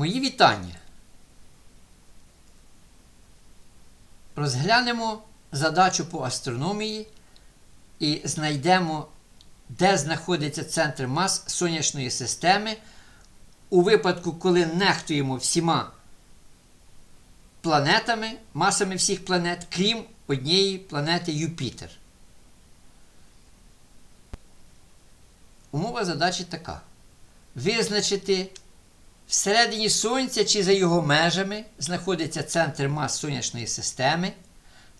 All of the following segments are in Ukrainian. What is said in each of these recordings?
Мої вітання. Розглянемо задачу по астрономії і знайдемо, де знаходиться центр мас сонячної системи у випадку, коли нехтуємо всіма планетами, масами всіх планет, крім однієї планети Юпітер. Умова задачі така: визначити всередині Сонця чи за його межами знаходиться центр мас сонячної системи,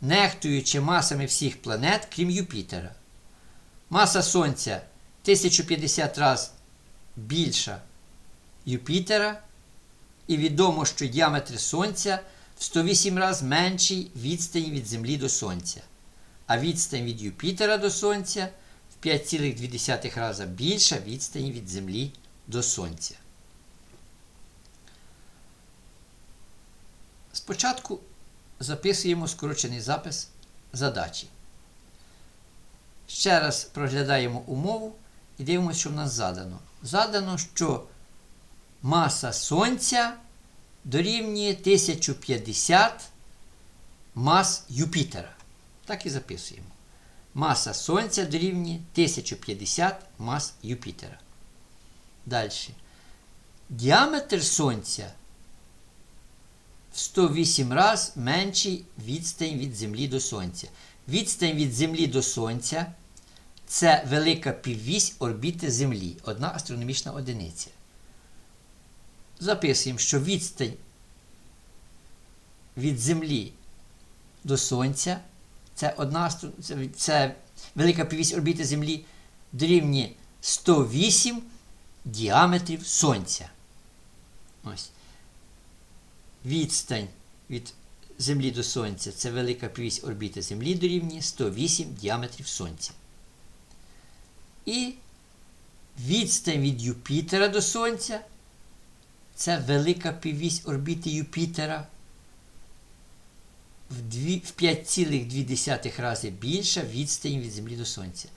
нехтуючи масами всіх планет, крім Юпітера. Маса Сонця 1050 разів більша Юпітера, і відомо, що діаметр Сонця в 108 разів менший відстані від Землі до Сонця, а відстань від Юпітера до Сонця в 5,2 рази більша відстані від Землі до Сонця. Спочатку записуємо скорочений запис задачі. Ще раз проглядаємо умову і дивимося, що в нас задано. Задано, що маса Сонця дорівнює 1050 мас Юпітера. Так і записуємо. Маса Сонця дорівнює 1050 мас Юпітера. Далі. Діаметр Сонця 108 раз менший відстань від Землі до Сонця. Відстань від Землі до Сонця це велика піввісь орбіти Землі, одна астрономічна одиниця. Записуємо, що відстань від Землі до Сонця це одна це, велика піввісь орбіти Землі дорівнює 108 діаметрів Сонця. Ось відстань від Землі до Сонця це велика півість орбіти Землі дорівнює 108 діаметрів Сонця. І відстань від Юпітера до Сонця це велика півість орбіти Юпітера в 5,2 рази більша відстань від Землі до Сонця.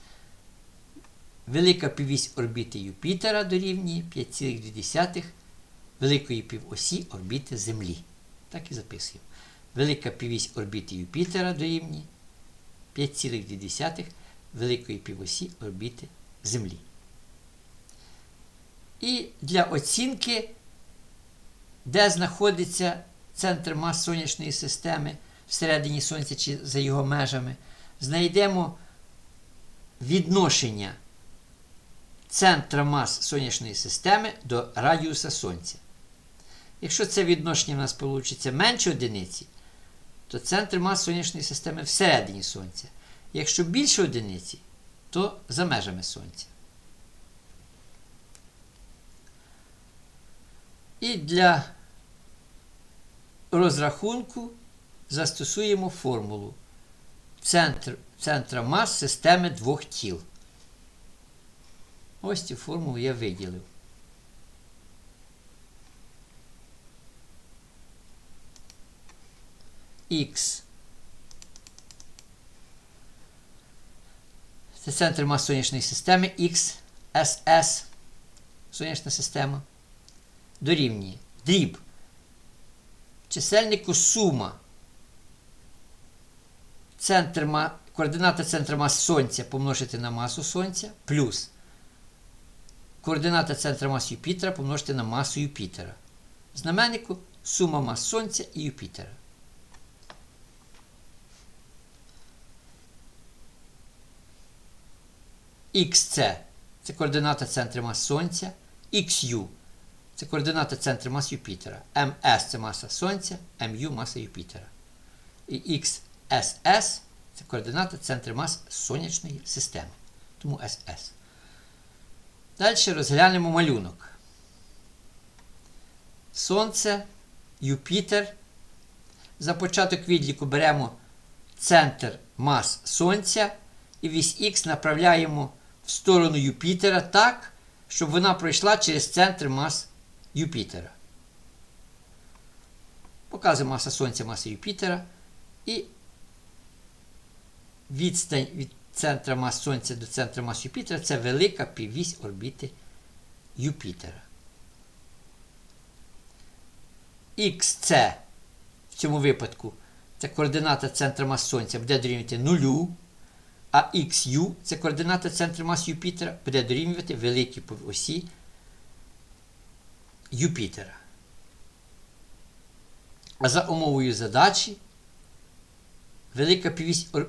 Велика півість орбіти Юпітера дорівнює 5,2 великої півосі орбіти Землі. Так і записуємо. Велика півісь орбіти Юпітера дорівнює 5,2 великої півосі орбіти Землі. І для оцінки, де знаходиться центр мас сонячної системи всередині Сонця чи за його межами, знайдемо відношення центра мас сонячної системи до радіуса Сонця. Якщо це відношення в нас вийде менше одиниці, то центр мас сонячної системи всередині Сонця. Якщо більше одиниці, то за межами Сонця. І для розрахунку застосуємо формулу центр, центра мас системи двох тіл. Ось цю формулу я виділив. Х. Це центр мас сонячної системи Х, СС, сонячна система. Дорівнює дріб. Чисельнику сума. Центр, координата центру мас Сонця помножити на масу Сонця плюс координата центру мас Юпітера помножити на масу Юпітера. Знаменнику сума мас Сонця і Юпітера. XC це координата центру мас Сонця, XU це координата центру мас Юпітера. МС це маса Сонця, МЮ маса Юпітера. І XSS це координата центру мас сонячної системи. Тому СС. Далі розглянемо малюнок. Сонце, Юпітер. За початок відліку беремо центр мас Сонця і вісь Х направляємо в сторону Юпітера так, щоб вона пройшла через центр мас Юпітера. Показуємо маса Сонця, маса Юпітера. І відстань від центра мас Сонця до центра мас Юпітера це велика піввісь орбіти Юпітера. XC в цьому випадку це координата центру мас Сонця буде дорівнювати нулю, а XU це координата центру мас Юпітера буде дорівнювати великій осі Юпітера. А за умовою задачі велика півість ор-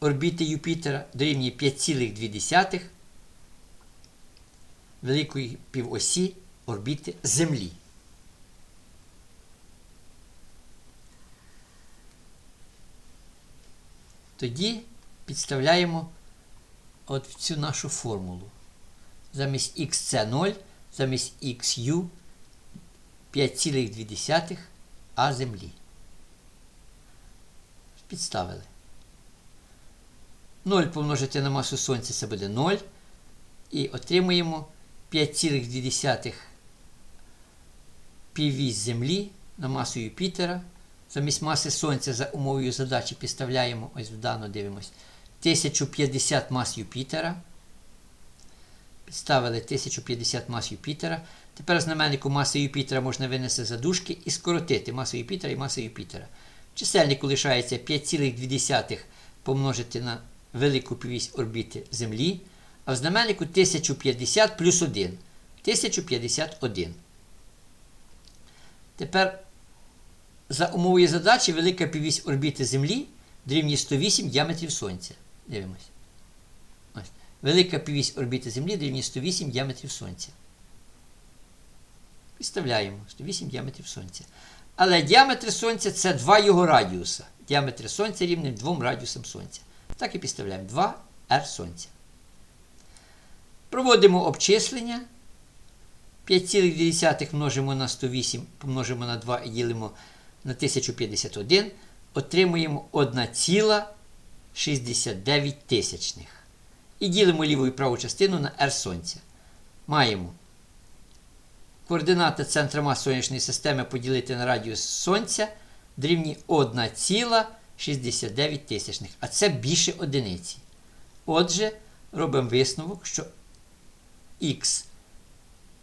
орбіти Юпітера дорівнює 5,2 великої півосі орбіти Землі. Тоді підставляємо от в цю нашу формулу. Замість xc 0, замість xu 5,2 а Землі. Підставили. 0 помножити на масу Сонця це буде 0. І отримуємо 5,2 піввісь Землі на масу Юпітера. Замість маси Сонця за умовою задачі підставляємо, ось вдано дивимось, 1050 мас Юпітера. Підставили 1050 мас Юпітера. Тепер знаменнику маси Юпітера можна винести за дужки і скоротити масу Юпітера і масу Юпітера. Чисельнику лишається 5,2 помножити на велику півісь орбіти Землі, а в знаменнику 1050 плюс 1. 1051. Тепер за умовою задачі велика півісь орбіти Землі дорівнює 108 діаметрів Сонця. Дивимось. Ось. Велика півісь орбіти Землі дорівнює 108 діаметрів Сонця. Підставляємо 108 діаметрів Сонця. Але діаметр Сонця це два його радіуса. Діаметр Сонця рівний двом радіусам Сонця. Так і підставляємо 2 r Сонця. Проводимо обчислення. 5,2 множимо на 108, помножимо на 2 і ділимо на 1051. Отримуємо 1,69 тисячних. І ділимо ліву і праву частину на r Сонця. Маємо координати центра мас сонячної системи поділити на радіус Сонця дорівнює 1,69 тисячних. А це більше одиниці. Отже, робимо висновок, що х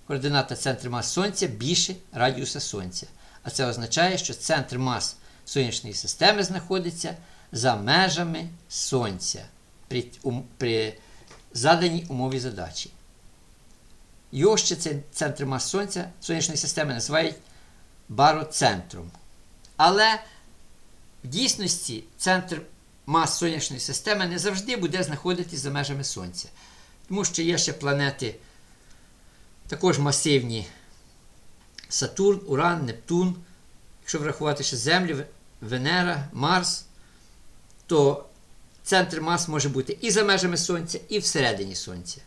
координата центру мас Сонця більше радіуса Сонця. А це означає, що центр мас сонячної системи знаходиться за межами Сонця при, при заданій умові задачі. Його ще цей центр мас Сонця сонячної системи називають бароцентром. Але в дійсності центр мас сонячної системи не завжди буде знаходитись за межами Сонця. Тому що є ще планети також масивні Сатурн, Уран, Нептун. Якщо врахувати ще Землю, Венера, Марс, то центр мас може бути і за межами Сонця, і всередині Сонця.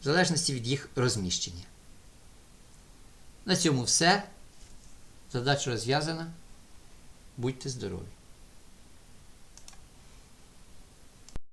В залежності від їх розміщення. На цьому все. Задача розв'язана. Будьте здорові!